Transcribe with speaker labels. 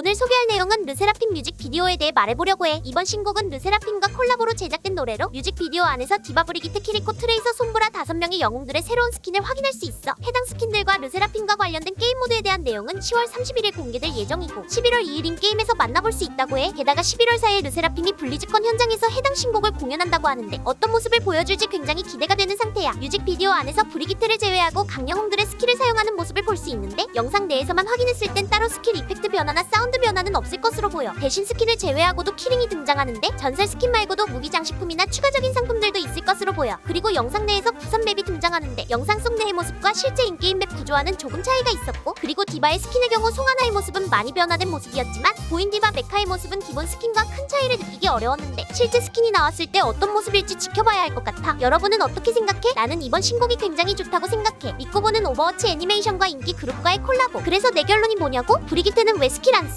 Speaker 1: 오늘 소개할 내용은 르세라핌 뮤직비디오에 대해 말해보려고 해. 이번 신곡은 르세라핌과 콜라보로 제작된 노래로 뮤직비디오 안에서 디바 브리기트 키리코 트레이서 솜브라 다섯 명의 영웅들의 새로운 스킨을 확인할 수 있어. 해당 스킨들과 르세라핌과 관련된 게임 모드에 대한 내용은 10월 31일 공개될 예정이고 11월 2일인 게임에서 만나볼 수 있다고 해. 게다가 11월 4일 르세라핌이 블리즈컨 현장에서 해당 신곡을 공연한다고 하는데 어떤 모습을 보여줄지 굉장히 기대가 되는 상태야. 뮤직비디오 안에서 브리기트를 제외하고 각 영웅들의 스킬을 사용하는 모습을 볼 수 있는데 영상 내에서만 확인했을 땐 따로 스킬 이펙트 변화나 사운드 변화는 없을 것으로 보여. 대신 스킨을 제외하고도 키링이 등장하는데 전설 스킨 말고도 무기 장식품이나 추가적인 상품들도 있을 것으로 보여. 그리고 영상 내에서 부선 맵이 등장하는데 영상 속 내의 모습과 실제 인게임 맵 구조와는 조금 차이가 있었고 그리고 디바의 스킨의 경우 송하나의 모습은 많이 변화된 모습이었지만 보인 디바 메카의 모습은 기본 스킨과 큰 차이를 느끼기 어려웠는데 실제 스킨이 나왔을 때 어떤 모습일지 지켜봐야 할 것 같아. 여러분은 어떻게 생각해? 나는 이번 신곡이 굉장히 좋다고 생각해. 믿고 보는 오버워치 애니메이션과 인기 그룹과의 콜라보. 그래서 내 결론이 뭐냐고? 브리기트는 왜 스킬 안 써?